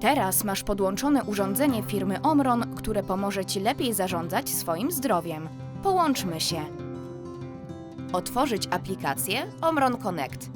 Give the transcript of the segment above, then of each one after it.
Teraz masz podłączone urządzenie firmy Omron, które pomoże Ci lepiej zarządzać swoim zdrowiem. Połączmy się. Otworzyć aplikację Omron Connect.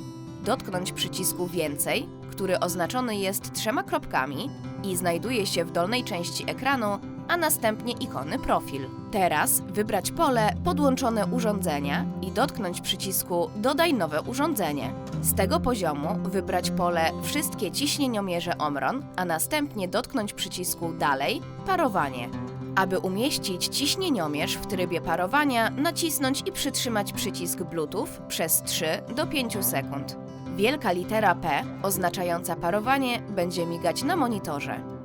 Dotknąć przycisku Więcej, który oznaczony jest trzema kropkami i znajduje się w dolnej części ekranu, a następnie ikony Profil. Teraz wybrać pole Podłączone urządzenia i dotknąć przycisku Dodaj nowe urządzenie. Z tego poziomu wybrać pole Wszystkie ciśnieniomierze Omron, a następnie dotknąć przycisku Dalej Parowanie. Aby umieścić ciśnieniomierz w trybie parowania, nacisnąć i przytrzymać przycisk Bluetooth przez 3 do 5 sekund. Wielka litera P oznaczająca parowanie będzie migać na monitorze.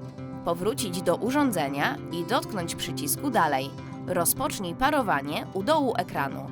Powrócić do urządzenia i dotknąć przycisku Dalej. Rozpocznij parowanie u dołu ekranu.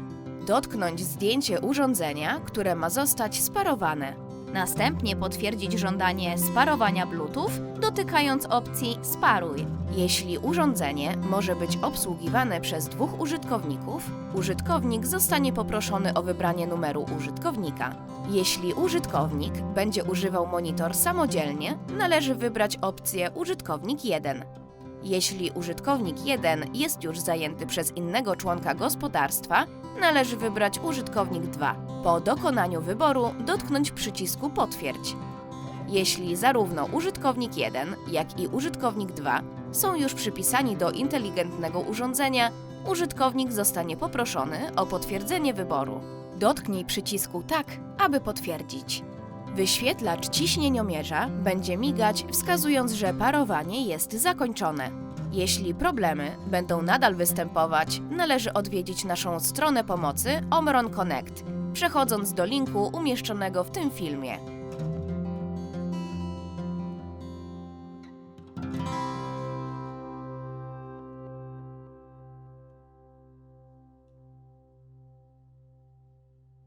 Dotknąć zdjęcie urządzenia, które ma zostać sparowane. Następnie potwierdzić żądanie sparowania Bluetooth, dotykając opcji Sparuj. Jeśli urządzenie może być obsługiwane przez dwóch użytkowników, użytkownik zostanie poproszony o wybranie numeru użytkownika. Jeśli użytkownik będzie używał monitor samodzielnie, należy wybrać opcję Użytkownik 1. Jeśli użytkownik 1 jest już zajęty przez innego członka gospodarstwa, należy wybrać użytkownik 2. Po dokonaniu wyboru dotknąć przycisku Potwierdź. Jeśli zarówno użytkownik 1, jak i użytkownik 2 są już przypisani do inteligentnego urządzenia, użytkownik zostanie poproszony o potwierdzenie wyboru. Dotknij przycisku Tak, aby potwierdzić. Wyświetlacz ciśnieniomierza będzie migać, wskazując, że parowanie jest zakończone. Jeśli problemy będą nadal występować, należy odwiedzić naszą stronę pomocy Omron Connect, przechodząc do linku umieszczonego w tym filmie.